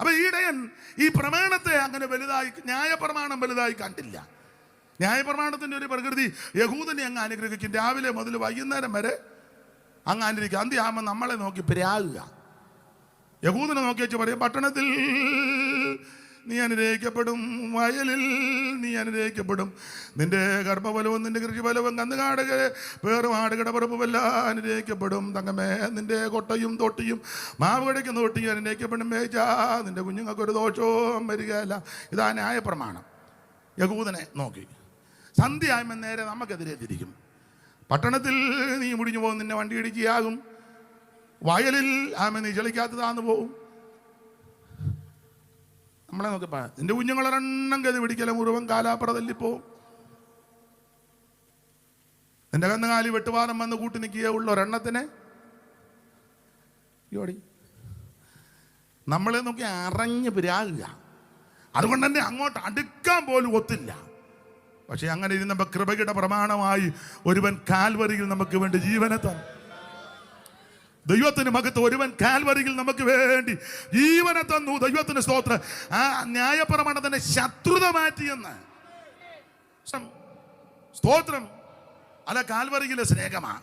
അപ്പൊ ഈടയൻ ഈ പ്രമാണത്തെ അങ്ങനെ വലുതായി ന്യായപ്രമാണം വലുതായി കണ്ടില്ല. ന്യായപ്രമാണത്തിന്റെ ഒരു പ്രകൃതി യഹൂദനെ അങ്ങ് അനുഗ്രഹിക്കും. രാവിലെ മുതൽ വൈകുന്നേരം വരെ അങ്ങ് അനുഗ്രഹിക്കും. അന്ത്യാകുമ്പോൾ നമ്മളെ നോക്കി പ്രാകുക. യഹൂദനെ നോക്കി വെച്ച് പറയും പട്ടണത്തിൽ നീ അനുഗ്രഹിക്കപ്പെടും വയലിൽ നീ അനുഗ്രഹിക്കപ്പെടും നിന്റെ ഗർഭഫലവും നിന്റെ കൃഷിഫലവും കന്നുകാട് പേറും ആടുകട പറമ്പുമെല്ലാം അനുഗ്രഹിക്കപ്പെടും തങ്ങമേ നിന്റെ കൊട്ടയും തൊട്ടിയും മാവ് കടിക്കുന്ന തൊട്ടിയും അനുഗ്രഹിക്കപ്പെടും മേച്ചാ. നിന്റെ കുഞ്ഞുങ്ങൾക്ക് ഒരു ദോഷവും വരികയല്ല. ഇതാ ന്യായ പ്രമാണം യകൂദനെ നോക്കി. സന്ധ്യയായ്മ നേരെ നമുക്കെതിരെ തിരിക്കും. പട്ടണത്തിൽ നീ മുടിഞ്ഞു പോകും നിന്നെ വണ്ടി ഇടിക്കുകയാകും വയലിൽ ആമ നീ ചളിക്കാത്തതാന്ന് പോവും. നമ്മളെ നോക്കി പറയാം നിന്റെ കുഞ്ഞുങ്ങളൊരെണ്ണം ഗതി പിടിക്കല മുഴുവൻ കാലാപ്പുറ തല്ലിപ്പോവും നിന്റെ കന്നുകാലി വെട്ടുവാദം വന്ന് കൂട്ടി നിൽക്കുക ഉള്ള ഒരെണ്ണത്തിനെ. യോടി നമ്മളെ നോക്കി അറഞ്ഞ് പിരാകുക. അതുകൊണ്ട് തന്നെ അങ്ങോട്ട് അടുക്കാൻ പോലും ഒത്തില്ല. പക്ഷെ അങ്ങനെ ഇരുന്നപ്പോൾ കൃപയുടെ പ്രമാണമായി ഒരുവൻ കാൽവരിയിൽ നമുക്ക് വേണ്ടി ജീവനെ തന്നു. ദൈവത്തിന് മകത്ത് ഒരുവൻ കാൽവരിയിൽ നമുക്ക് വേണ്ടി ജീവനെ തന്നു. ദൈവത്തിന് സ്തോത്ര. ആ ന്യായപ്രമാണത്തിന്റെ ശത്രുത മാറ്റിയെന്ന് സ്തോത്രം. അല്ല കാൽവരിയിലെ സ്നേഹമാണ്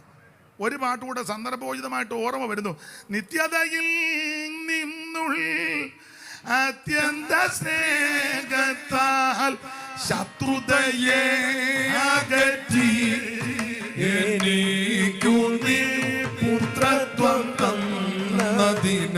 ഒരു പാട്ടുകൂടെ സന്ദർഭോചിതമായിട്ട് ഓർമ്മ വരുന്നു. നിത്യതയിൽ നിന്നുള്ള അത്യന്ത സ്നേഹത്താൽ ശത്രുതയെ അകറ്റി. എനിക്കു Madina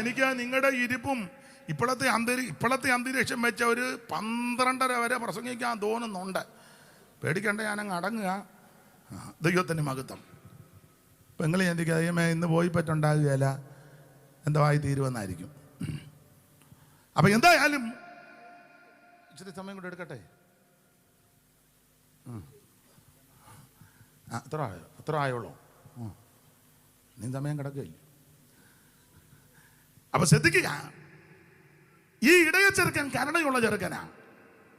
എനിക്ക് നിങ്ങളുടെ ഇരിപ്പും ഇപ്പോഴത്തെ അന്തരീ ഇപ്പോഴത്തെ അന്തരീക്ഷം വെച്ച ഒരു പന്ത്രണ്ടര വരെ പ്രസംഗിക്കാൻ തോന്നുന്നുണ്ട്. പേടിക്കേണ്ട ഞാനങ്ങ് അടങ്ങുക. ദൈവത്തിന് മഹത്വം. പെങ്ങളെ എനിക്ക് അതേമേ ഇന്ന് പോയി പറ്റുണ്ടാകുകയില്ല. എന്തോ ആയി തീരുമെന്നായിരിക്കും. അപ്പൊ എന്തായാലും ഇച്ചിരി സമയം കൂടെ എടുക്കട്ടെ? അത്ര ആയോ? അത്ര ആയോളൂ. നീ സമയം കിടക്കുകയില്ല. അപ്പൊ ശ്രദ്ധിക്കുക. ഈ ഇടയ ചെറുക്കൻ കരുണയുള്ള ചെറുക്കനാ.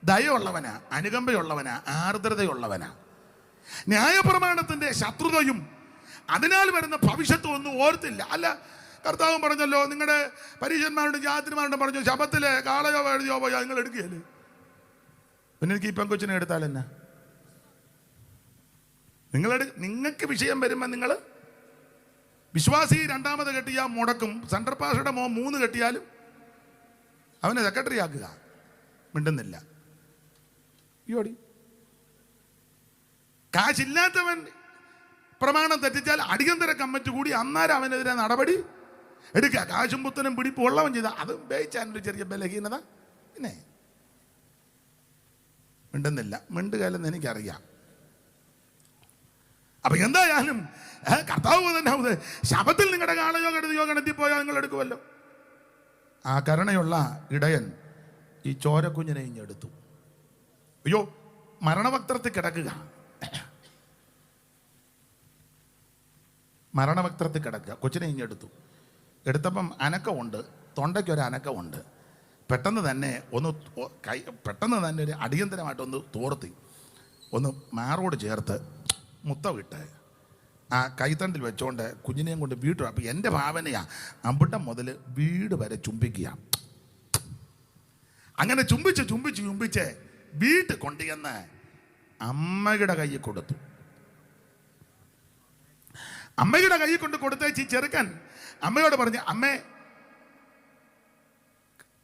ദയയുള്ളവനാ അനുകമ്പയുള്ളവനാ ആർദ്രതയുള്ളവനാ. ന്യായപ്രമാണത്തിന്റെ ശത്രുതയും അതിനാൽ വരുന്ന ഭവിഷ്യത്തും ഒന്നും ഓർത്തില്ല. അല്ല കർത്താവും പറഞ്ഞല്ലോ നിങ്ങളുടെ പരീക്ഷന്മാരുടെ ജാതിന്മാരുടെ പറഞ്ഞു ശബത്തിലെ കാളയോ എഴുതിയോ പോയോ നിങ്ങൾ എടുക്കുകയല്ലേ? പിന്നെ എനിക്ക് ഈ പെങ്കൊച്ചിനെ എടുത്താൽ എന്നാ? നിങ്ങളെടു നിങ്ങൾക്ക് വിഷയം വരുമ്പോൾ നിങ്ങൾ വിശ്വാസി രണ്ടാമത് കെട്ടിയാൽ മുടക്കും സെൻട്രൽ പാഷയുടെ മോ മൂന്ന് കെട്ടിയാലും അവനെ സെക്രട്ടറി ആക്കുക. മിണ്ടുന്നില്ല. കാശില്ലാത്തവൻ പ്രമാണം തെറ്റിച്ചാൽ അടിയന്തര കമ്മിറ്റി കൂടി അന്നേരം അവനെതിരെ നടപടി എടുക്കുക. കാശും പുത്തനും പിടിപ്പ് ഉള്ളവൻ ചെയ്ത അത് ഉപയോഗിച്ചാൽ ചെറിയ ബലഹീനത. പിന്നെ മിണ്ടുന്നില്ല. മിണ്ടുകയല്ലെന്ന് എനിക്കറിയാം. അപ്പൊ എന്തായാലും കർത്താവ് തന്നെ ശബത്തിൽ നിങ്ങളുടെ കാളയോ കടുതയോ പോയോ നിങ്ങൾ എടുക്കുമല്ലോ. ആ കരുണയുള്ള ഇടയൻ ഈ ചോരക്കുഞ്ഞിനെ ഇഞ്ഞെടുത്തു അയ്യോ മരണവക്ത്രത്തിൽ കിടക്കുക. മരണവക്ത്രത്തിൽ കിടക്കുക. കൊച്ചിനെ ഇഞ്ഞെടുത്തു എടുത്തപ്പം അനക്കമുണ്ട് തൊണ്ടയ്ക്കൊരു അനക്കമുണ്ട്. പെട്ടെന്ന് തന്നെ ഒന്ന് കൈ പെട്ടെന്ന് തന്നെ ഒരു അടിയന്തരമായിട്ടൊന്ന് തോർത്തി. ഒന്ന് മാറോട് ചേർത്ത് മുത്തവിട്ട് ആ കൈത്തണ്ടിൽ വെച്ചോണ്ട് കുഞ്ഞിനെയും കൊണ്ട് വീട്ടു അപ്പം എന്റെ ഭാവനയാണ് അവിടം മുതൽ വീട് വരെ ചുംബിക്കുക. അങ്ങനെ ചുംബിച്ച് ചുംബിച്ച് ചുംബിച്ച് വീട്ടിൽ കൊണ്ടുചെന്ന് അമ്മയുടെ കയ്യിൽ കൊടുത്തു. അമ്മയുടെ കയ്യിൽ കൊണ്ട് കൊടുത്തേച്ച് ചെറുക്കൻ അമ്മയോട് പറഞ്ഞു അമ്മേ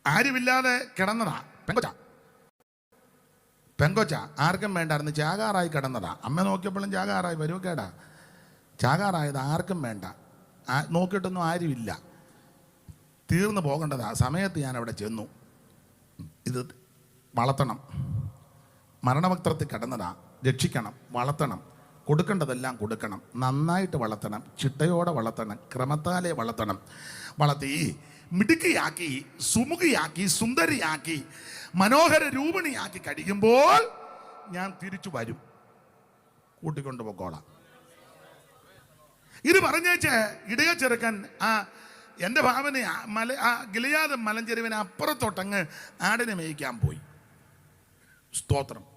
ആരുമില്ലാതെ കിടന്നതാ പെങ്കൊച്ച. പെങ്കൊച്ച ആർക്കും വേണ്ടായിരുന്നു ചാകാറായി കിടന്നതാ. അമ്മ നോക്കിയപ്പോഴും ചാകാറായി കേടാ ചാകാറായത് ആർക്കും വേണ്ട. നോക്കിയിട്ടൊന്നും ആരുമില്ല. തീർന്നു പോകേണ്ടതാ. സമയത്ത് ഞാൻ അവിടെ ചെന്നു. ഇത് വളർത്തണം. മരണവക്ത്രത്തിൽ കിടന്നതാ. രക്ഷിക്കണം. വളർത്തണം. കൊടുക്കേണ്ടതെല്ലാം കൊടുക്കണം. നന്നായിട്ട് വളർത്തണം ചിട്ടയോടെ വളർത്തണം ക്രമത്താലെ വളർത്തണം. വളർത്തി മിടുക്കിയാക്കി സുമുഖിയാക്കി സുന്ദരിയാക്കി മനോഹര രൂപിണിയാക്കി കഴിയുമ്പോൾ ഞാൻ തിരിച്ചു വരും. കൂട്ടിക്കൊണ്ടു പൊക്കോളാം. ഇത് പറഞ്ഞേച്ച് ഇടയ ചെറുക്കൻ ആ എന്റെ ഭാവന മല ആ ഗിലിയാദ് മലഞ്ചെരുവിന് അപ്പുറത്തോട്ടങ്ങ് ആടിനെ മേയിക്കാൻ പോയി. സ്തോത്രം.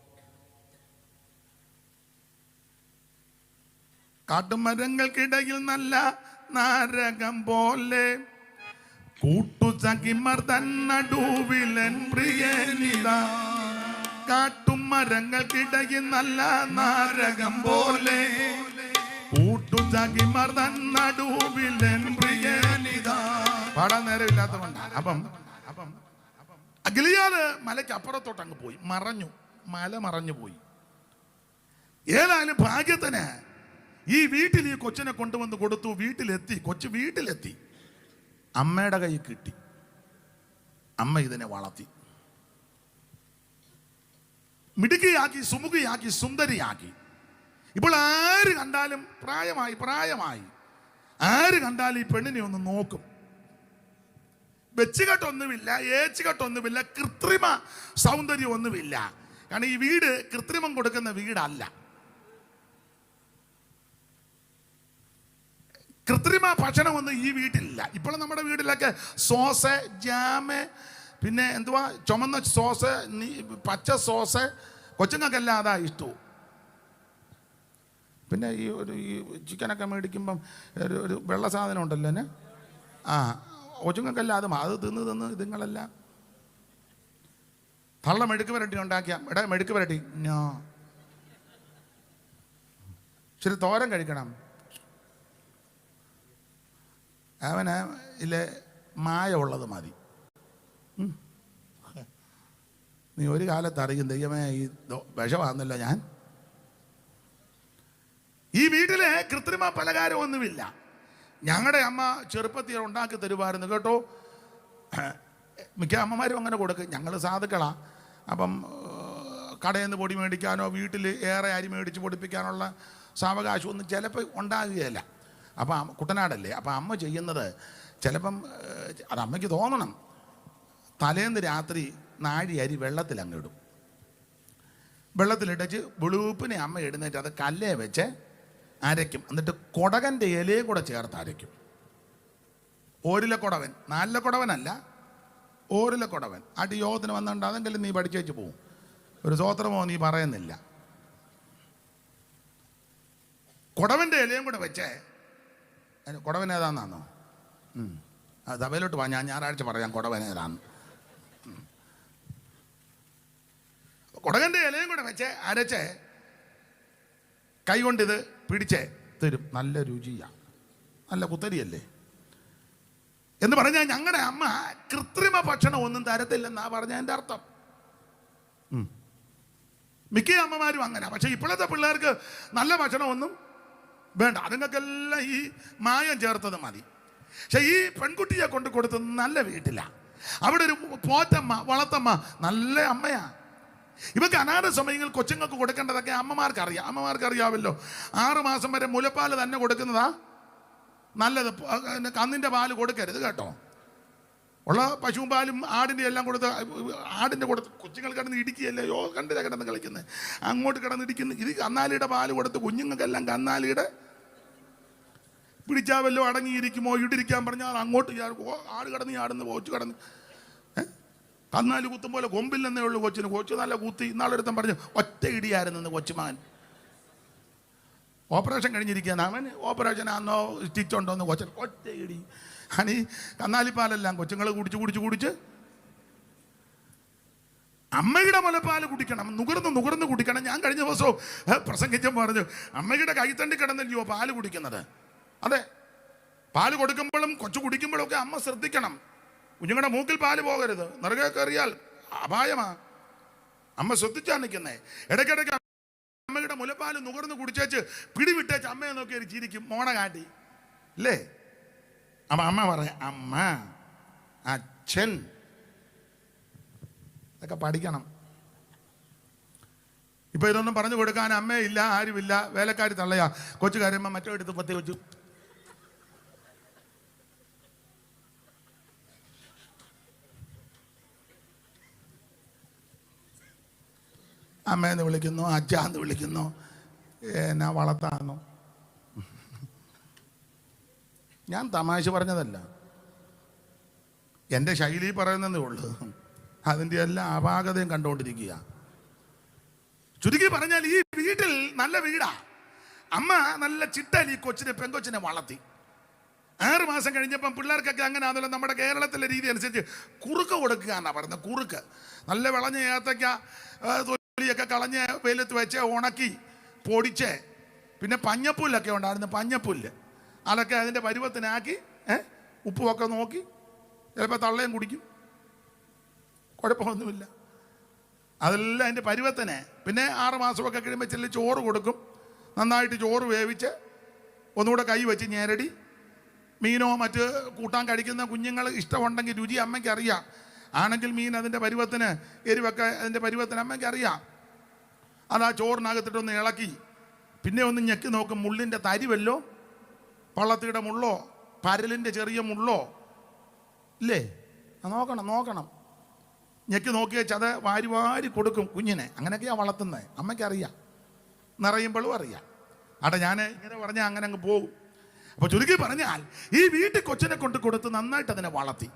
കാട്ടുമരങ്ങൾക്കിടയിൽ നല്ല നാരകം പോലെ. കൂട്ടുസഖിമർ തന്നടുവിലൻ പ്രിയനിത കാട്ടുമരങ്ങൾക്കിടയിൽ നല്ല നാരകം പോലെ. കൂട്ടുസഖിമർ തന്നടുവിലൻ പ്രിയനിത പാടാൻ നേരമില്ലാത്തതുകൊണ്ട്. അപ്പം അപ്പം അഖിലിയാത് മലയ്ക്ക് അപ്പുറത്തോട്ട് അങ്ങ് പോയി. മറഞ്ഞു. മല മറഞ്ഞു പോയി ഏതായാലും ഭാഗ്യത്തിന് ഈ വീട്ടിൽ ഈ കൊച്ചിനെ കൊണ്ടുവന്ന് കൊടുത്തു വീട്ടിലെത്തി. കൊച്ചു വീട്ടിലെത്തി. അമ്മയുടെ കൈ കിട്ടി. അമ്മ ഇതിനെ വളർത്തി. മിടുക്കിയാക്കി സുമുഖിയാക്കി സുന്ദരിയാക്കി. ഇപ്പോൾ ആര് കണ്ടാലും പ്രായമായി പ്രായമായി. ആര് കണ്ടാലും ഈ പെണ്ണിനെ ഒന്ന് നോക്കും. വെച്ചുകെട്ടൊന്നുമില്ല ഏച്ചുകെട്ടൊന്നുമില്ല കൃത്രിമ സൗന്ദര്യം ഒന്നുമില്ല. കാരണം ഈ വീട് കൃത്രിമം കൊടുക്കുന്ന വീടല്ല. കൃത്രിമ ഭക്ഷണമൊന്നും ഈ വീട്ടിലില്ല. ഇപ്പോൾ നമ്മുടെ വീട്ടിലൊക്കെ സോസ് ജാമ് പിന്നെ എന്തുവാ? ചുമന്ന സോസ് പച്ച സോസ് കൊച്ചുങ്ങൾക്കെല്ലാം അതാ ഇഷ്ടവും. പിന്നെ ഈ ഒരു ഈ ചിക്കനൊക്കെ മേടിക്കുമ്പം ഒരു ഒരു വെള്ള സാധനം ഉണ്ടല്ലോ എന്നെ ആ കൊച്ചുങ്ങൾക്കെല്ലാം അത് അത് തിന്ന് തിന്ന് ഇതുങ്ങളെല്ലാം. തള്ള മെഴുക്ക് വരട്ടി ഉണ്ടാക്കിയ. എടാ മെഴുക്ക് വരട്ടി ഞാ. ശരി തോരം കഴിക്കണം. അവന് ഇല്ല മായ ഉള്ളത് മതി. നീ ഒരു കാലത്ത് അറിയും ദൈവമേ ഈ വിഷമാകുന്നല്ലോ ഞാൻ. ഈ വീട്ടിലെ കൃത്രിമ പലകാരം ഒന്നുമില്ല. ഞങ്ങളുടെ അമ്മ ചെറുപ്പത്തിൽ ഉണ്ടാക്കി തരുമായിരുന്നു കേട്ടോ. മിക്ക അമ്മമാരും അങ്ങനെ കൊടുക്കും. ഞങ്ങൾ സാധുക്കളാ. അപ്പം കടയിൽ നിന്ന് പൊടി മേടിക്കാനോ വീട്ടിൽ ഏറെ അരി മേടിച്ച് പൊടിപ്പിക്കാനുള്ള സാവകാശമൊന്നും ചിലപ്പോൾ ഉണ്ടാകുകയില്ല. അപ്പം അമ്മ- കുട്ടനാടല്ലേ അപ്പം അമ്മ ചെയ്യുന്നത് ചിലപ്പം അത് അമ്മയ്ക്ക് തോന്നണം. തലേന്ന് രാത്രി നാഴി അരി വെള്ളത്തിൽ അങ്ങ് ഇടും. വെള്ളത്തിലിട്ടച്ച് വെളുപ്പിനെ അമ്മ എഴുന്നേറ്റ് അത് കല്ലേ വെച്ച് അരയ്ക്കും. എന്നിട്ട് കൊടകന്റെ ഇലയും കൂടെ ചേർത്ത് അരയ്ക്കും. ഓരില കൊടവൻ നാലില കൊടവനല്ല ഓരില കൊടവൻ അടി യോഗത്തിന് വന്നിട്ടുണ്ട് അതെങ്കിലും നീ പഠിച്ചു വെച്ച് പോവും. ഒരു സ്വോത്രമോ നീ പറയുന്നില്ല. കൊടവന്റെ ഇലയും കൂടെ വെച്ച് കൊടവൻ ഏതാന്നാന്നോ? സഭയിലോട്ട് വാ ഞാൻ ഞായറാഴ്ച പറയാം കുടവൻ ഏതാന്ന്. കുടകന്റെ ഇലയും കൂടെ വെച്ച് അരച്ച്. കൈ കൊണ്ടിത് പിടിച്ച്. തരും. നല്ല രുചിയാ. നല്ല കുത്തരിയല്ലേ? എന്ന് പറഞ്ഞാൽ ഞങ്ങളുടെ അമ്മ കൃത്രിമ ഭക്ഷണം ഒന്നും തരത്തില്ലെന്നാ പറഞ്ഞ എന്റെ അർത്ഥം. മിക്ക അമ്മമാരും അങ്ങനെ. പക്ഷെ ഇപ്പോഴത്തെ പിള്ളേർക്ക് നല്ല ഭക്ഷണമൊന്നും വേണ്ട അതുങ്ങൾക്കെല്ലാം ഈ മായം ചേർത്തത് മതി. പക്ഷെ ഈ പെൺകുട്ടിയെ കൊണ്ട് കൊടുത്തത് നല്ല വീട്ടിലാണ് അവിടെ ഒരു പോറ്റമ്മ വളത്തമ്മ നല്ല അമ്മയാ. ഇവക്ക് അനാഥ സമയങ്ങളിൽ കൊച്ചുങ്ങൾക്ക് കൊടുക്കേണ്ടതൊക്കെ അമ്മമാർക്ക് അറിയാം അമ്മമാർക്ക് അറിയാമല്ലോ ആറു മാസം വരെ മുലപ്പാൽ തന്നെ കൊടുക്കുന്നതാ. നല്ലത് കന്നിന്റെ പാൽ കൊടുക്കരുത് കേട്ടോ. ഉള്ള പശുവും പാലും ആടിന്റെ എല്ലാം കൊടുത്ത് ആടിന്റെ കൊടുത്ത് കൊച്ചുങ്ങൾ കിടന്ന് ഇടിക്കുകയല്ലേ? യോ കണ്ടില്ല കിടന്ന് കളിക്കുന്നത് അങ്ങോട്ട് കിടന്ന് ഇടിക്കുന്നു. ഇത് കന്നാലിയുടെ പാൽ കൊടുത്ത് കുഞ്ഞുങ്ങൾക്കെല്ലാം കന്നാലിയുടെ പിടിച്ചാൽ വല്ലോ അടങ്ങിയിരിക്കുമോ? ഇടിരിക്കാൻ പറഞ്ഞാൽ അങ്ങോട്ട് ആട് കടന്ന് ആടുന്ന് കൊച്ചു കടന്ന്. കന്നാലി കുത്തും പോലെ കൊമ്പില്ലെന്നേ ഉള്ളൂ കൊച്ചിന്. കൊച്ചു നല്ല കുത്തി. ഇന്നാളൊരുത്തൻ പറഞ്ഞു ഒറ്റ ഇടിയായിരുന്നു കൊച്ചുമാൻ ഓപ്പറേഷൻ കഴിഞ്ഞിരിക്കുകയാണ്. അവൻ ഓപ്പറേഷൻ ആണെന്നോ സ്റ്റിച്ച് ഉണ്ടോ എന്ന് കൊച്ചൻ ഒറ്റ ഇടി. അനി കന്നാലിപ്പാലെല്ലാം കൊച്ചുങ്ങൾ കുടിച്ച് കുടിച്ച് കുടിച്ച് അമ്മയുടെ മുലപ്പാൽ കുടിക്കണം. നുകർന്ന് നുകർന്ന് കുടിക്കണം. ഞാൻ കഴിഞ്ഞ ദിവസവും പ്രസംഗിച്ചും പറഞ്ഞു അമ്മയുടെ കൈത്തണ്ടി കിടന്നല്ലയോ പാൽ കുടിക്കുന്നത്? അതെ. പാൽ കൊടുക്കുമ്പോഴും കൊച്ചു കുടിക്കുമ്പോഴും ഒക്കെ അമ്മ ശ്രദ്ധിക്കണം. കുഞ്ഞുങ്ങളുടെ മൂക്കിൽ പാൽ പോകരുത്. നിറകെ കയറിയാൽ അപായമാ. അമ്മ ശ്രദ്ധിച്ചാ നിൽക്കുന്നേ. ഇടയ്ക്കിടയ്ക്ക് അമ്മയുടെ മുലപ്പാൽ നുകർന്ന് കുടിച്ചേച്ച് പിടിവിട്ടേച്ച് അമ്മയെ നോക്കി ഒരു ചിരിക്കും. മോണ കാട്ടി അല്ലേ അമ്മ പറയാം. അമ്മ അച്ഛൻ. ഇതൊക്കെ പഠിക്കണം. ഇപ്പൊ ഇതൊന്നും പറഞ്ഞു കൊടുക്കാൻ അമ്മയില്ല ആരുമില്ല. വേലക്കാരി തള്ളയാ. കൊച്ചു കാര്യമ്മ മറ്റോ എടുത്ത് പത്തി വെച്ചു അമ്മയെന്ന് വിളിക്കുന്നു അച്ഛാന്ന് വിളിക്കുന്നു. എന്നാ വളർത്താന്നു. ഞാൻ തമാശ പറഞ്ഞതല്ല. എന്റെ ശൈലി പറയുന്നതേ ഉള്ളൂ. അതിന്റെ എല്ലാ അപാകതയും കണ്ടുകൊണ്ടിരിക്കുക. ചുരുക്കി പറഞ്ഞാൽ ഈ വീട്ടിൽ നല്ല വീടാ. അമ്മ നല്ല ചിട്ടയിൽ ഈ കൊച്ചിനെ പെങ്കൊച്ചിനെ വളർത്തി. ആറ് മാസം കഴിഞ്ഞപ്പം പിള്ളേർക്കൊക്കെ അങ്ങനെ ആണല്ലോ നമ്മുടെ കേരളത്തിലെ രീതി അനുസരിച്ച് കുറുക്ക് കൊടുക്കുക എന്നാണ് പറയുന്നത് കുറുക്ക്. നല്ല വിളഞ്ഞ ഏത്തക്ക തൊലിയൊക്കെ കളഞ്ഞ് വെയിലത്ത് വെച്ച് ഉണക്കി പൊടിച്ച്. പിന്നെ പഞ്ഞപ്പുല്ലൊക്കെ ഉണ്ടായിരുന്നു പഞ്ഞപ്പുല്ല്. അതൊക്കെ അതിന്റെ പരുവത്തിനാക്കി ഉപ്പുമൊക്കെ നോക്കി ചിലപ്പോൾ തള്ളയും കുടിക്കും. കുഴപ്പമൊന്നുമില്ല. അതെല്ലാം അതിന്റെ പരുവത്തിന്. പിന്നെ ആറ് മാസമൊക്കെ കഴിയുമ്പോൾ ചെല്ലി ചോറ് കൊടുക്കും. നന്നായിട്ട് ചോറ് വേവിച്ച് ഒന്നുകൂടെ കൈ വെച്ച് ഞേരടി. മീനോ മറ്റ് കൂട്ടാൻ കഴിക്കുന്ന കുഞ്ഞുങ്ങൾ ഇഷ്ടമുണ്ടെങ്കിൽ രുചി അമ്മയ്ക്ക് അറിയാം. ആണെങ്കിൽ മീൻ അതിന്റെ പരുവത്തിന് എരിവൊക്കെ അതിന്റെ പരുവത്തിന് അമ്മയ്ക്ക് അറിയാം. അത് ആ ചോറിനകത്തിട്ടൊന്ന് ഇളക്കി. പിന്നെ ഒന്ന് ഞെക്കി നോക്കും മുള്ളിന്റെ തരിവല്ലോ. പള്ളത്തിയുടെ മുള്ളോ പരലിന്റെ ചെറിയ മുള്ളോ ഇല്ലേ നോക്കണം നോക്കണം. ഞെക്കി നോക്കി വെച്ചത് വാരി വാരി കൊടുക്കും കുഞ്ഞിനെ. അങ്ങനെയൊക്കെയാണ് വളർത്തുന്നത് അമ്മയ്ക്കറിയാം. നിറയുമ്പോഴും അറിയാം. അവിടെ ഞാൻ ഇങ്ങനെ പറഞ്ഞാൽ അങ്ങനെ അങ്ങ് പോകും അപ്പോൾ ചുരുക്കി പറഞ്ഞാൽ ഈ വീട്ടിൽ കൊച്ചിനെ കൊണ്ട് കൊടുത്ത് നന്നായിട്ട് അതിനെ വളർത്തി.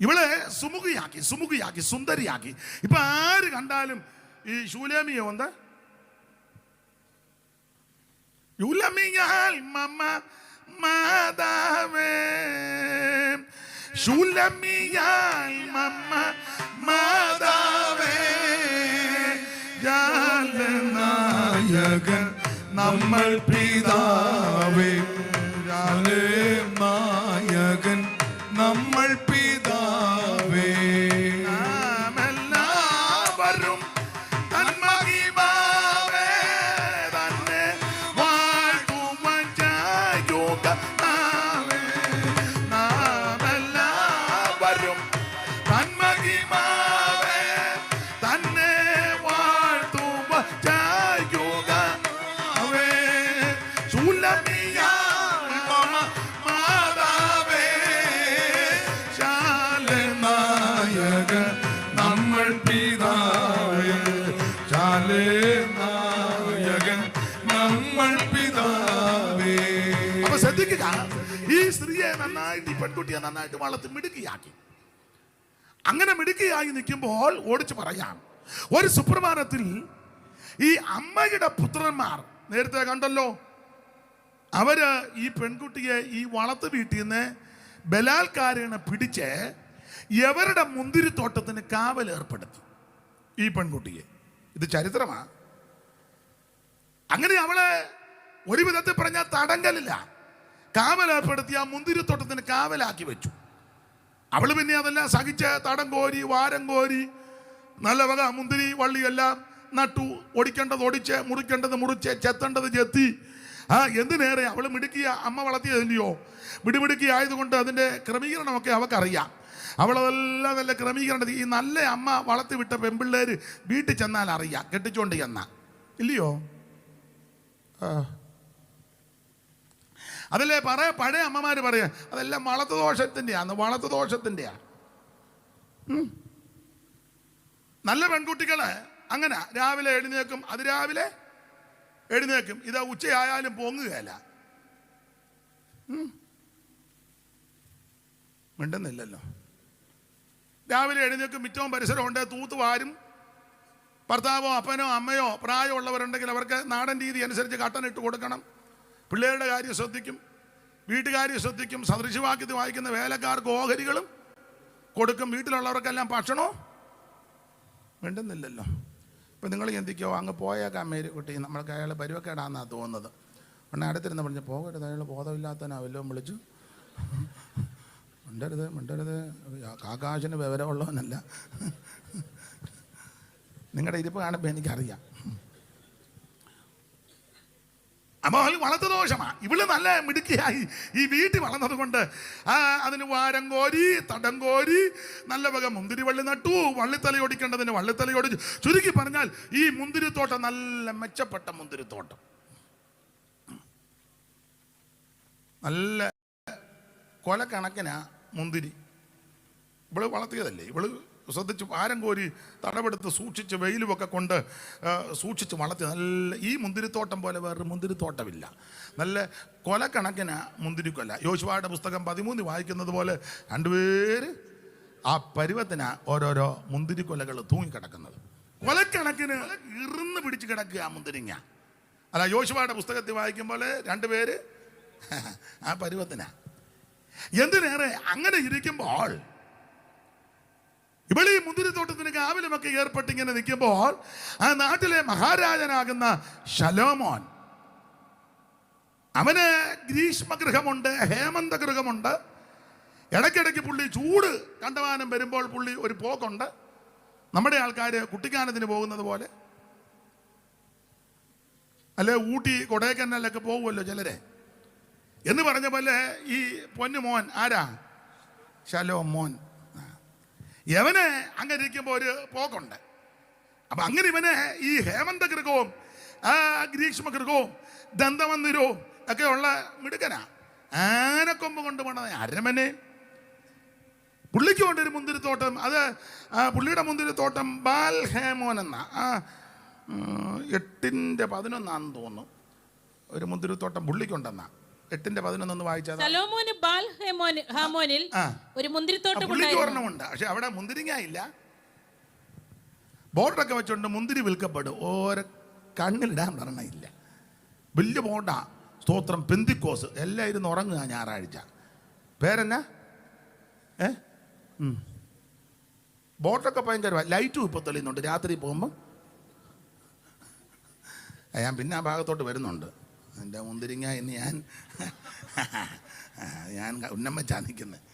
ഇവളെ സുമുഖിയാക്കി സുമുഖിയാക്കി സുന്ദരിയാക്കി. ഇപ്പം ആര് കണ്ടാലും ഈ ശൂലേമിയോ എന്താ? യുലമിയാൽ മമ്മ മാതാവേ ശൂലമിയാൽ മമ്മ മാതാവേ നായകൻ നമ്മൾ പിതാവേ രാലേ നായകൻ നന്നായിട്ട് നന്നായിട്ട് വളർത്തി മിടുക്കിയാക്കി. അങ്ങനെ മിടുക്കിയായി നിൽക്കുമ്പോൾ ഓടിച്ചു പറയാം ഒരു സുപ്രഭാതത്തിൽ ഈ അമ്മയുടെ പുത്രന്മാർ നേരത്തെ കണ്ടല്ലോ അവർ ഈ പെൺകുട്ടിയെ ഈ വളർത്തു വീട്ടിൽ നിന്ന് ബലാത്കാരനെ പിടിച്ച് എവരുടെ മുന്തിരിത്തോട്ടത്തിന് കാവൽ ഏർപ്പെടുത്തി ഈ പെൺകുട്ടിയെ. ഇത് ചരിത്രമാണ് അങ്ങനെ അവളെ ഒരു വിധത്തിൽ പറഞ്ഞാൽ തടങ്കലില്ല. കാവലേർപ്പെടുത്തി ആ മുന്തിരിത്തോട്ടത്തിന് കാവലാക്കി വെച്ചു. അവൾ പിന്നെ അതെല്ലാം സഹിച്ച് തടം കോരി വാരം കോരി നല്ല വക മുന്തിരി വള്ളിയെല്ലാം നട്ടു ഒടിക്കേണ്ടത് ഒടിച്ച് മുറിക്കേണ്ടത് മുറിച്ച് ചെത്തേണ്ടത് ചെത്തി. ആ എന്തിനേറെ അവൾ മിടുക്കിയ അമ്മ വളർത്തിയതല്ലയോ? മിടുമിടുക്കി ആയതുകൊണ്ട് അതിന്റെ ക്രമീകരണമൊക്കെ അവൾക്കറിയാം അവളതെല്ലാം നല്ല ക്രമീകരണം ഈ നല്ല അമ്മ വളർത്തി വിട്ട പെമ്പിള്ളേർ വീട്ടിൽ ചെന്നാൽ അറിയാം. കെട്ടിച്ചോണ്ട് ചെന്നാൽ. ഇല്ലയോ? ആ. അതല്ലേ പറയാ പഴയ അമ്മമാർ പറയാ. അതെല്ലാം വളത്തു ദോഷത്തിന്റെയാണ് വളത്തു ദോഷത്തിന്റെയാ നല്ല പെൺകുട്ടികളെ അങ്ങനെ രാവിലെ എഴുന്നേക്കും അത് രാവിലെ എഴുന്നേക്കും ഇത് ഉച്ചയായാലും പൊങ്ങുകയല്ല. മിണ്ടുന്നില്ലല്ലോ. രാവിലെ എഴുന്നേക്കും മിറ്റവും പരിസരവും ഉണ്ട് തൂത്ത് വാരും. ഭർത്താവോ അപ്പനോ അമ്മയോ പ്രായമുള്ളവരുണ്ടെങ്കിൽ അവർക്ക് നാടൻ രീതി അനുസരിച്ച് കട്ടനിട്ട് കൊടുക്കണം. പിള്ളേരുടെ കാര്യം ശ്രദ്ധിക്കും വീട്ടുകാര്യം ശ്രദ്ധിക്കും സദൃശവാക്യത്തിൽ വായിക്കുന്ന വേലക്കാർക്ക് ഓഹരികളും കൊടുക്കും. വീട്ടിലുള്ളവർക്കെല്ലാം ഭക്ഷണവും വേണ്ടുന്നില്ലല്ലോ ഇപ്പം നിങ്ങൾ ചിന്തിക്കോ അങ്ങ് പോയേക്കാം മേരി കുട്ടി നമ്മൾക്ക് അയാൾ പരുവക്കേടാന്നാണ് തോന്നുന്നത്. പിന്നെ അടുത്തിരുന്ന് പറഞ്ഞു പോകരുത് അയാൾ ബോധമില്ലാത്തവനാവല്ലോ വിളിച്ചു. മിണ്ടരുത് മിണ്ടരുത് ആകാശന് വിവരമുള്ളവനല്ല. നിങ്ങളുടെ ഇരിപ്പ് കാണുമ്പോൾ എനിക്കറിയാം. അപ്പോൾ വളർത്തു ദോഷമാ. ഇവൾ നല്ല മിടുക്കിയായി ഈ വീട്ടിൽ വളർന്നത് കൊണ്ട്. ആ അതിന് വാരം കോരി തടം കോരി നല്ല വക മുന്തിരി വള്ളി നട്ടു. വള്ളിത്തല ഓടിക്കേണ്ടതിന് വള്ളിത്തല ഓടിച്ചു ചുരുക്കി പറഞ്ഞാൽ ഈ മുന്തിരിത്തോട്ടം നല്ല മെച്ചപ്പെട്ട മുന്തിരിത്തോട്ടം. നല്ല കൊലക്കണക്കിനാ മുന്തിരി. ഇവൾ വളർത്തിയതല്ലേ? ഇവൾ ശ്രദ്ധിച്ച് ഭാരം കോരി തടവെടുത്ത് സൂക്ഷിച്ച് വെയിലുമൊക്കെ കൊണ്ട് സൂക്ഷിച്ച് വളർത്തി. നല്ല ഈ മുന്തിരിത്തോട്ടം പോലെ വേറൊരു മുന്തിരിത്തോട്ടമില്ല. നല്ല കൊലക്കണക്കിന് മുന്തിരിക്കൊല. യോശുവായുടെ പുസ്തകം പതിമൂന്ന് വായിക്കുന്നത് പോലെ രണ്ടുപേര് ആ പരുവത്തിന് ഓരോരോ മുന്തിരിക്കൊലകൾ തൂങ്ങിക്കിടക്കുന്നത്. കൊലക്കണക്കിന് ഇറുന്ന് പിടിച്ച് കിടക്കുക ആ മുന്തിരിങ്ങ. അല്ല യോശുവായുടെ പുസ്തകത്തിൽ വായിക്കുമ്പോൾ രണ്ടുപേര് ആ പരുവത്തിന്. എന്തിനേറെ അങ്ങനെ ഇരിക്കുമ്പോൾ ഇവിടെ ഈ മുന്തിരിത്തോട്ടത്തിന് കാവിലുമൊക്കെ ഏർപ്പെട്ട് ഇങ്ങനെ നിൽക്കുമ്പോൾ ആ നാട്ടിലെ മഹാരാജനാകുന്ന ശലോമോൻ അവന് ഗ്രീഷ്മഗൃഹമുണ്ട് ഹേമന്ത ഗൃഹമുണ്ട് ഇടയ്ക്കിടയ്ക്ക് പുള്ളി ചൂട് കണ്ടമാനം വരുമ്പോൾ പുള്ളി ഒരു പോക്കുണ്ട്. നമ്മുടെ ആൾക്കാർ കുട്ടിക്കാനത്തിന് പോകുന്നത് പോലെ. അല്ലെ ഊട്ടി കൊടൈക്കനാലൊക്കെ പോകുമല്ലോ ചിലരെ. എന്ന് പറഞ്ഞ പോലെ ഈ പൊന്നുമോൻ ആരാ? ശലോ മോൻ ആ. യവന് അങ്ങനെ ഇരിക്കുമ്പോൾ ഒരു പോക്കുണ്ട്. അപ്പൊ അങ്ങനെ ഇവന് ഈ ഹേമന്ത ഗൃഹവും ഗ്രീഷ്മ ഗൃഹവും ദന്തമന്ദിരവും ഒക്കെ ഉള്ള മിടുക്കനാ. ആനക്കൊമ്പ് കൊണ്ട് പോണത് അരമനെ. പുള്ളിക്ക് കൊണ്ടൊരു മുന്തിരിത്തോട്ടം അത് പുള്ളിയുടെ മുന്തിരിത്തോട്ടം ബാൽ ഹേമോൻ എന്ന എട്ടിന്റെ പതിനൊന്നാന്ന് തോന്നുന്നു. ഒരു മുന്തിരിത്തോട്ടം പുള്ളിക്കുണ്ടെന്നാ. എട്ടിന്റെ പതിനൊന്നൊന്ന് വായിച്ചാൽ സലോമോന് ബാൽ ഹേമോന് ഹാമോനിൽ ഒരു മുന്തിരിത്തോട്ടം ഉണ്ട്. പക്ഷെ അവിടെ മുന്തിരിങ്ങ ഇല്ല ബോർഡൊക്കെ വെച്ചോണ്ട് മുന്തിരി വിൽക്കപ്പെടും. ഓരോ കണ്ണിലിടാൻ പറഞ്ഞില്ല. വലിയ ബോർഡാ സ്തോത്രം. പെന്തിക്കോസ്. എല്ലാം ഇരുന്ന് ഉറങ്ങുക ഞായറാഴ്ച. പേരെന്നാ? ഏ. ബോട്ടൊക്കെ ഭയങ്കര ലൈറ്റും ഇപ്പോൾ തെളിയുന്നുണ്ട്. രാത്രി പോകുമ്പോൾ ഞാൻ പിന്നെ ആ ഭാഗത്തോട്ട് വരുന്നുണ്ട്. എന്റെ മുന്തിരിങ്ങ ഇന്ന് ഞാൻ ഞാൻ ഉന്നമ്മ നിൽക്കുന്നത്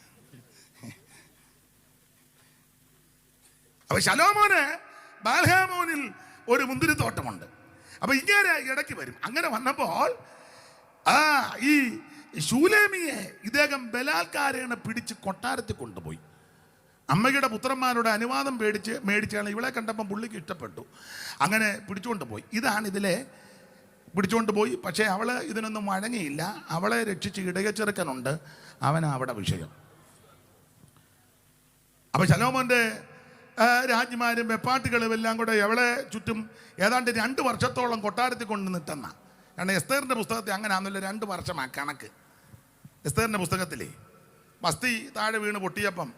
അപ്പൊ ശലോമോന് ബാൽഹാമോനിൽ ഒരു മുന്തിരിത്തോട്ടമുണ്ട്. അപ്പൊ ഇങ്ങനെ ഇടയ്ക്ക് വരും. അങ്ങനെ വന്നപ്പോൾ ആ ഈ ശൂലേമിയെ ഇദ്ദേഹം ബലാത്കാരേണ പിടിച്ച് കൊട്ടാരത്തിൽ കൊണ്ടുപോയി. അമ്മയുടെ പുത്രന്മാരുടെ അനുവാദം പേടിച്ച് മേടിച്ചാണ് ഇവളെ കണ്ടപ്പം പുള്ളിക്ക് ഇഷ്ടപ്പെട്ടു. അങ്ങനെ പിടിച്ചുകൊണ്ട് പോയി. ഇതാണ് ഇതിലെ പിടിച്ചുകൊണ്ട് പോയി. പക്ഷേ അവൾ ഇതിനൊന്നും വഴങ്ങിയില്ല. അവളെ രക്ഷിച്ച് ഇടയച്ചെറുക്കനുണ്ട്. അവനാ അവിടെ വിഷയം. അപ്പൊ ശലോമോന്റെ രാജ്ഞിമാരും വെപ്പാട്ടുകളും എല്ലാം കൂടെ എവളെ ചുറ്റും ഏതാണ്ട് രണ്ട് വർഷത്തോളം കൊട്ടാരത്തിൽ കൊണ്ട് നിട്ടെന്ന കാരണം എസ്തേറിന്റെ പുസ്തകത്തിൽ അങ്ങനെ ആണല്ലോ രണ്ട് വർഷമാണ് കണക്ക്. എസ്തേറിന്റെ പുസ്തകത്തിലേ മസ്തി താഴെ വീണ് പൊട്ടിയപ്പം.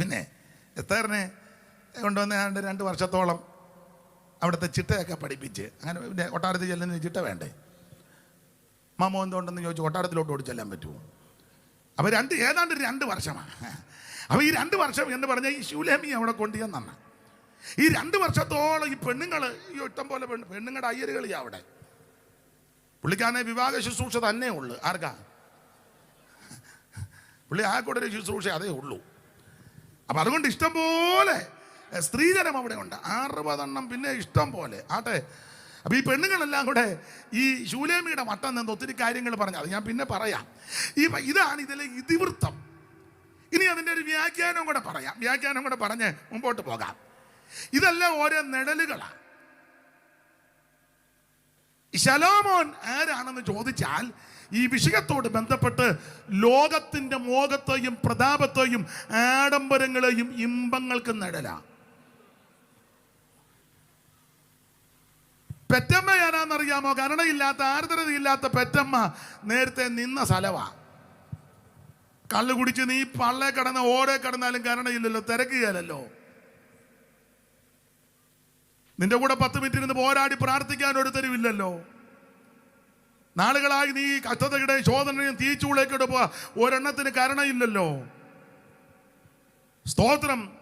പിന്നെ എസ്തേറിനെ കൊണ്ടുവന്ന രണ്ട് വർഷത്തോളം അവിടുത്തെ ചിട്ടയൊക്കെ പഠിപ്പിച്ച്. അങ്ങനെ പിന്നെ കൊട്ടാരത്തിൽ ചെല്ലുന്ന ചിട്ട വേണ്ടേ? മാമോ എന്തുകൊണ്ടെന്ന് ചോദിച്ചു കൊട്ടാരത്തിലോട്ട് ഓടി ചെല്ലാൻ പറ്റുമോ? അപ്പൊ രണ്ട് ഏതാണ്ട് രണ്ട് വർഷമാണ്. അപ്പൊ ഈ രണ്ട് വർഷം എന്ന് പറഞ്ഞാൽ ഈ ശൂലേമി അവിടെ കൊണ്ടുചെന്നാണ് ഈ രണ്ട് വർഷത്തോളം ഈ പെണ്ണുങ്ങൾ ഈ ഇഷ്ടം പോലെ പെണ്ണ് പെണ്ണുങ്ങളുടെ അയ്യരുകളിയാ അവിടെ. പുള്ളിക്കാനെ വിവാഹ ശുശ്രൂഷ തന്നെ ഉള്ളു. ആർക്കാ? പുള്ളി ആ കൂടെ ഒരു ശുശ്രൂഷ അതേ ഉള്ളൂ. അപ്പൊ അതുകൊണ്ട് ഇഷ്ടം പോലെ എ, സ്ത്രീജനം അവിടെ ഉണ്ട്. അറുപതെണ്ണം പിന്നെ ഇഷ്ടം പോലെ. ആട്ടെ. അപ്പം ഈ പെണ്ണുങ്ങളെല്ലാം കൂടെ ഈ ശൂലേമിയുടെ മട്ടം നിന്ന് ഒത്തിരി കാര്യങ്ങൾ പറഞ്ഞു അത് ഞാൻ പിന്നെ പറയാം. ഈ ഇതാണ് ഇതിലെ ഇതിവൃത്തം. ഇനി അതിന്റെ ഒരു വ്യാഖ്യാനം കൂടെ പറയാം. വ്യാഖ്യാനം കൂടെ പറഞ്ഞ് മുമ്പോട്ട് പോകാം. ഇതെല്ലാം ഓരോ നിഴലുകളാണ് ശലോമോൻ ആരാണെന്ന് ചോദിച്ചാൽ ഈ വിഷയത്തോട് ബന്ധപ്പെട്ട് ലോകത്തിന്റെ മോഹത്തെയും പ്രതാപത്തെയും ആഡംബരങ്ങളെയും ഇമ്പങ്ങൾക്ക് നിഴലാ. പെറ്റമ്മ ആരാന്നറിയാമോ കരുണയില്ലാത്ത ആർദ്രതയില്ലാത്ത പെറ്റമ്മ നേരത്തെ നിന്ന സ്ഥലവാ. കള്ളു കുടിച്ച് നീ പള്ളേ കടന്ന ഓടേ കടന്നാലും കരുണയില്ലല്ലോ തിരക്കുകയല്ലോ നിന്റെ കൂടെ പത്ത് മിനിറ്റ് ഇരുന്ന് പോരാടി പ്രാർത്ഥിക്കാൻ ഒരു തരുവില്ലല്ലോ നാളുകളായി നീ കഷ്ടതയുടെ ശോധനയും തീച്ചൂളേക്കിട്ട് പോവാ. ഒരെണ്ണത്തിന് കരുണയില്ലല്ലോ. സ്തോത്രം.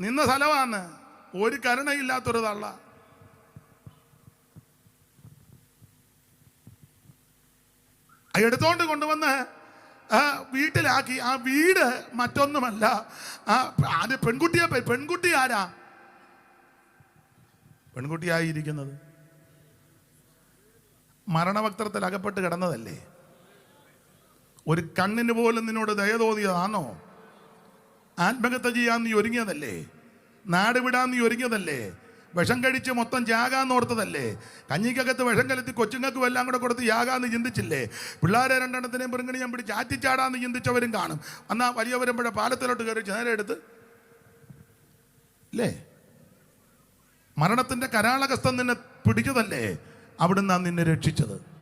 നിന്ന സ്ഥലമാണ് ഒരു കരുണയില്ലാത്തൊരു തള്ള. എടുത്തോണ്ട് കൊണ്ടുവന്ന് വീട്ടിലാക്കി. ആ വീട് മറ്റൊന്നുമല്ല. അത് പെൺകുട്ടിയെ പെൺകുട്ടി ആരാ? പെൺകുട്ടിയായിരിക്കുന്നത്. മരണവക്ത്രത്തിൽ അകപ്പെട്ട് കിടന്നതല്ലേ? ഒരു കണ്ണിന് പോലും നിന്നോട് ദയ തോന്നിയതാണോ? ആത്മഹത്യ ചെയ്യാൻ നീ ഒരുങ്ങിയതല്ലേ? നാട് വിടാൻ നീ ഒരുങ്ങിയതല്ലേ? വിഷം കഴിച്ച് മൊത്തം ഓർത്തതല്ലേ? കഞ്ഞിക്കകത്ത് വിഷം കലത്തി കൊച്ചുങ്ങൾക്കും എല്ലാം കൂടെ കൊടുത്ത് യാഗാന്ന് ചിന്തിച്ചില്ലേ? പിള്ളേരെ രണ്ടെണ്ണത്തിനെയും പെരുങ്ങണി ഞാൻ പിടിച്ച് ആറ്റിച്ചാടാന്ന് ചിന്തിച്ചവരും കാണും. എന്നാൽ വലിയ വരുമ്പോഴേ പാലത്തിലോട്ട് കയറി നേരെ എടുത്ത് അല്ലേ മരണത്തിന്റെ കരാളകസ്ഥം നിന്നെ പിടിച്ചതല്ലേ? അവിടുന്ന് നിന്നെ രക്ഷിച്ചത്.